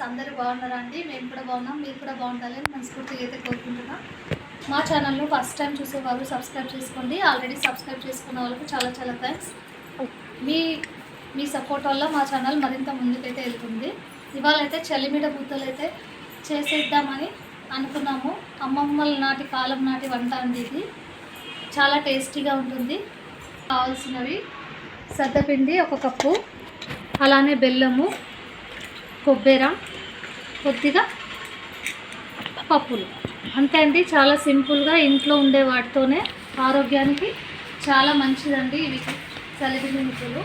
Viewers అందరూ బాగున్నారా అండి? మేము కూడా బాగున్నాం మీరు కూడా బాగుండాలని మనస్ఫూర్తిగా అయితే కోరుకుంటున్నాం. మా ఛానల్ను ఫస్ట్ టైం చూసే వాళ్ళు సబ్స్క్రైబ్ చేసుకోండి. ఆల్రెడీ సబ్స్క్రైబ్ చేసుకున్న వాళ్ళకు చాలా చాలా థ్యాంక్స్. మీ మీ సపోర్ట్ వల్ల మా ఛానల్ మరింత ముందుకైతే వెళ్తుంది. ఇవాళ అయితే చలిమిడ బుద్ధలు అయితే చేసేద్దామని అనుకున్నాము. అమ్మమ్మల నాటి కాలం నాటి వంట అండి ఇది. చాలా టేస్టీగా ఉంటుంది. కావాల్సినవి సద్దపిండి ఒక కప్పు అలానే బెల్లము కొబ్బెర కొద్దిగా పప్పులు. అంతే అండి చాలా సింపుల్గా ఇంట్లో ఉండే వాటితోనే ఆరోగ్యానికి చాలా మంచిదండి ఇవి చలిపిండి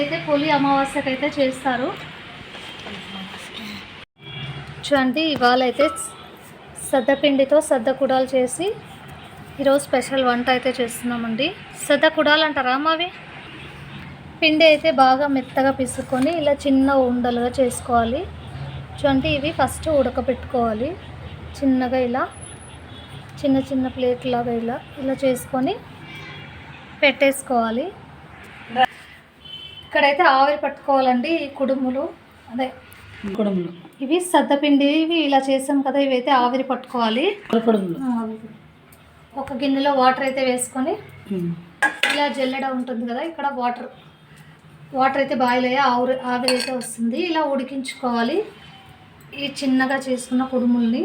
అయితే పొలి అమావాస్యకైతే చేస్తారు. చూడండి ఇవాళ అయితే సద్దపిండితో సద్ద కుడాలు చేసి ఈరోజు స్పెషల్ వంట అయితే చేస్తున్నామండి. సద్ద కుడాలు అంటారా అమ్మవి? పిండి అయితే బాగా మెత్తగా పిసుకొని ఇలా చిన్న ఉండలుగా చేసుకోవాలి. చూడండి ఇవి ఫస్ట్ ఉడకబెట్టుకోవాలి. చిన్నగా ఇలా చిన్న చిన్న ప్లేట్ లాగా ఇలా ఇలా చేసుకొని పెట్టేసుకోవాలి. ఇక్కడైతే ఆవిరి పట్టుకోవాలండి ఈ కుడుములు. అదే. కుడుములు. ఇవి సద్దపిండి ఇవి ఇలా చేసాం కదా ఇవైతే ఆవిరి పట్టుకోవాలి. ఒక గిన్నెలో వాటర్ అయితే వేసుకొని ఇలా జల్లెడ ఉంటుంది కదా ఇక్కడ వాటర్ వాటర్ అయితే బాయిల్ అయ్యి ఆవిరి ఆవిరి అయితే వస్తుంది. ఇలా ఉడికించుకోవాలి. ఈ చిన్నగా చేసుకున్న కుడుముల్ని.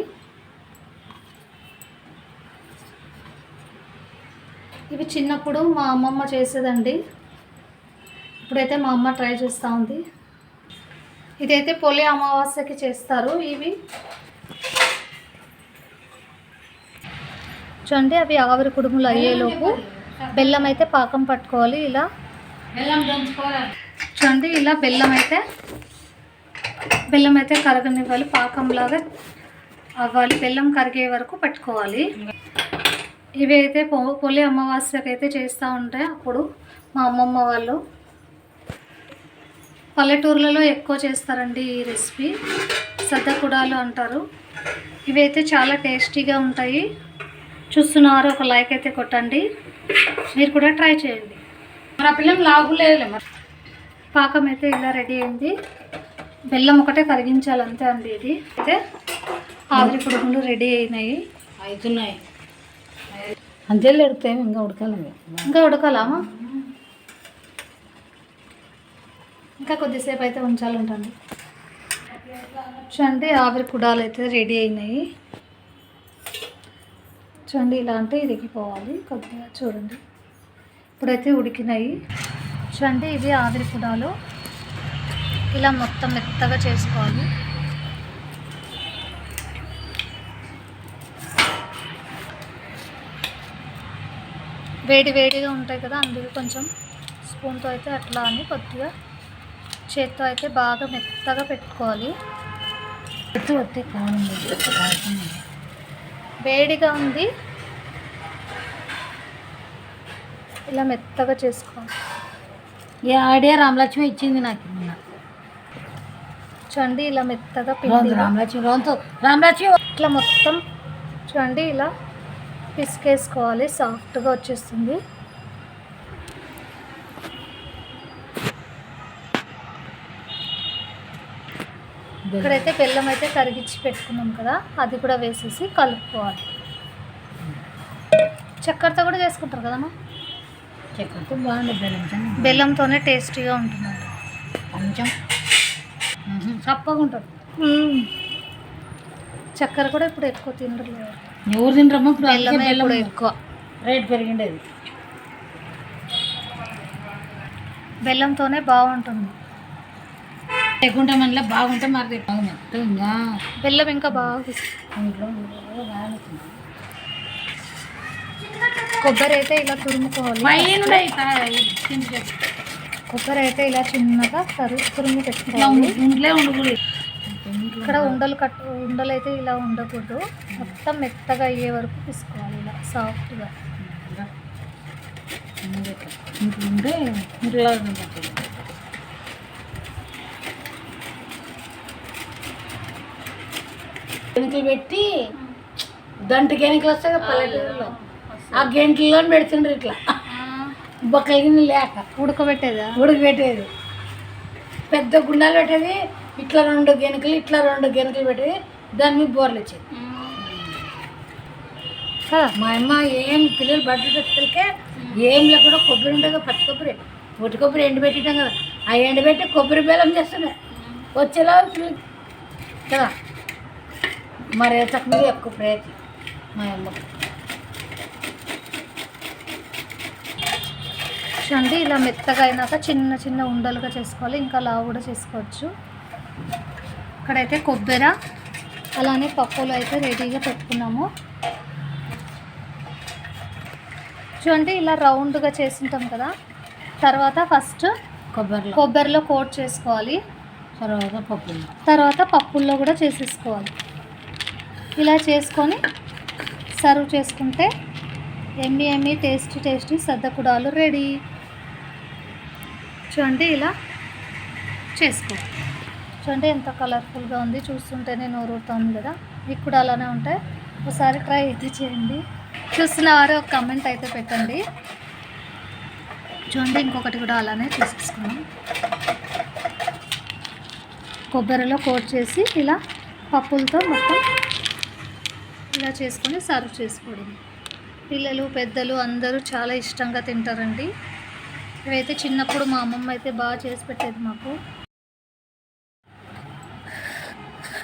ఇవి చిన్నప్పుడు మా అమ్మమ్మ చేసేదండి. ఇప్పుడైతే మా అమ్మ ట్రై చేస్తూ ఉంది. ఇదైతే పొలి అమావాస్యకి చేస్తారు ఇవి. చూడండి అవి ఆవిరి కుడుములు అయ్యేలోపు బెల్లం అయితే పాకం పట్టుకోవాలి ఇలా. బెల్లం చూడండి ఇలా బెల్లం అయితే బెల్లం అయితే కరగనివ్వాలి పాకంలాగా అవ్వాలి. బెల్లం కరిగే వరకు పెట్టుకోవాలి. ఇవి అయితే పొ పొలి అమావాస్యకి అయితే చేస్తూ ఉంటాయి అప్పుడు మా అమ్మమ్మ వాళ్ళు. పల్లెటూర్లలో ఎక్కువ చేస్తారండి ఈ రెసిపీ. సద్ద కుడాలు అంటారు. ఇవి అయితే చాలా టేస్టీగా ఉంటాయి. చూస్తున్నారు ఒక లైక్ అయితే కొట్టండి. మీరు కూడా ట్రై చేయండి. మరి ఆ పిల్లం లాగులేదు పాకం అయితే ఇలా రెడీ అయింది. బెల్లం ఒకటే కరిగించాలి అంతే అండి ఇది. అయితే ఆవిరి కుడుములు రెడీ అయినాయి. అవుతున్నాయి అంతేళ్ళు ఎడితే ఇంకా ఉడకాలి ఇంకా. ఉడకాలామా ఇంకా కొద్దిసేపు అయితే ఉంచాలంటండి. చూడండి ఆవిరి కుడాలు అయితే రెడీ అయినాయి. చూడండి ఇలా అంటే ఇరిగిపోవాలి. కొద్దిగా చూడండి. ఇప్పుడైతే ఉడికినాయి. చూడండి ఇవి ఆవిరి కుడాలు ఇలా మొత్తం మెత్తగా చేసుకోవాలి. వేడి వేడిగా ఉంటాయి కదా అందుకే కొంచెం స్పూన్తో అయితే అట్లా అని కొద్దిగా చేత్తో అయితే బాగా మెత్తగా పెట్టుకోవాలి. వేడిగా ఉంది. ఇలా మెత్తగా చేసుకోవాలి. ఈ ఐడియా రామలక్ష్మి ఇచ్చింది నాకు. చూడండి ఇలా మెత్తగా పిండి. రామలక్ష్మి రోంతు రామలక్ష్మి ఇట్లా మొత్తం చూడండి ఇలా పిసికేసుకోవాలి సాఫ్ట్గా వచ్చేస్తుంది. ఇక్కడైతే బెల్లం అయితే కరిగించి పెట్టుకున్నాం కదా అది కూడా వేసేసి కలుపుకోవాలి. చక్కెరతో కూడా చేసుకుంటారు కదమ్మా చెక్కతో బాగుంది. బెల్లంతోనే. టేస్టీగా ఉంటుందండి కొంచెం. చప్పగా ఉంటుంది చక్కెర కూడా ఇప్పుడు ఎక్కువ తినరు ఎవరు తింటారమ్మా ఇప్పుడు? బెల్లం ఎక్కువ. రేట్ పెరిగిండేది. బెల్లంతోనే బాగుంటుంది. లేకుంటే మనలో బాగుంటే మరి రేపు ఇంకా? బెల్లం ఇంకా బాగా. కొబ్బరి అయితే ఇలా తురుముకోవాలి. కొబ్బరి అయితే ఇలా చిన్నగా తరు తురుము పెట్టుకోవాలి. ఇంట్లో ఉండకూడదు. ఇక్కడ ఉండలు కట్టు ఉండలు అయితే ఇలా ఉండకూడదు. మొత్తం మెత్తగా అయ్యే వరకు తీసుకోవాలి ఇలా సాఫ్ట్గా. ఉంటే. గెంట్లు పెట్టి దంట గెనికలు వస్తాయి? కదా పల్లెటూరులో. ఆ గెంట్లలో పెడుతుండ్రు ఇట్లా. బొక్కల గిన్నె లేక ఉడకబెట్టేదా? ఉడకబెట్టేది పెద్ద గుండాలు పెట్టేది ఇట్లా రెండు గెనుకలు ఇట్లా రెండు గెనుకలు పెట్టి దాని మీద బోర్లు వచ్చేది. మా అమ్మ ఏం పిల్లలు బట్టలకే ఏం లేకుండా కొబ్బరి కదా పచ్చి కొబ్బరి పొట్టి కొబ్బరి ఎండ పెట్టిటాం కదా ఆ ఎండ పెట్టి కొబ్బరి బెల్లం చేస్తున్నాయి వచ్చేలా కదా? మరి తక్కువ ఎక్కువ ప్రయత్నం. మా అమ్మ చూడండి ఇలా మెత్తగా అయినాక చిన్న చిన్న ఉండలుగా చేసుకోవాలి. ఇంకా లావు కూడా చేసుకోవచ్చు. ఇక్కడైతే కొబ్బరి అలానే పప్పులు అయితే రెడీగా పెట్టుకున్నాము. చూడండి ఇలా రౌండ్గా చేసింటాం కదా. తర్వాత ఫస్ట్ కొబ్బరిలో. కొబ్బరిలో కోట్ చేసుకోవాలి. తర్వాత పప్పు తర్వాత పప్పుల్లో కూడా చేసేసుకోవాలి. ఇలా చేసుకొని సర్వ్ చేసుకుంటే ఎమ్మి ఎమ్మి టేస్టీ టేస్టీ సద్దకుడాలు రెడీ. చూడండి ఇలా చేసుకో. చూడండి ఎంత కలర్ఫుల్గా ఉంది. చూస్తుంటేనే నోరుతుంది కదా. మీకు కూడా అలానే ఉంటాయి. ఒకసారి ట్రై అయితే చేయండి. చూస్తున్న వారు ఒక కమెంట్ అయితే పెట్టండి. చూడండి ఇంకొకటి కూడా అలానే తీసేసుకున్నాం. కొబ్బరిలో కోట్ చేసి ఇలా పప్పులతో మొత్తం ఇలా చేసుకొని సర్వ్ చేసుకోవడం. పిల్లలు పెద్దలు అందరూ చాలా ఇష్టంగా తింటారండి. ఇవైతే చిన్నప్పుడు మా అమ్మమ్మ అయితే బాగా చేసి పెట్టేది మాకు.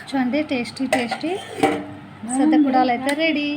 చూడండి టేస్టీ టేస్టీ. సద్దకుడాలు అయితే రెడీ.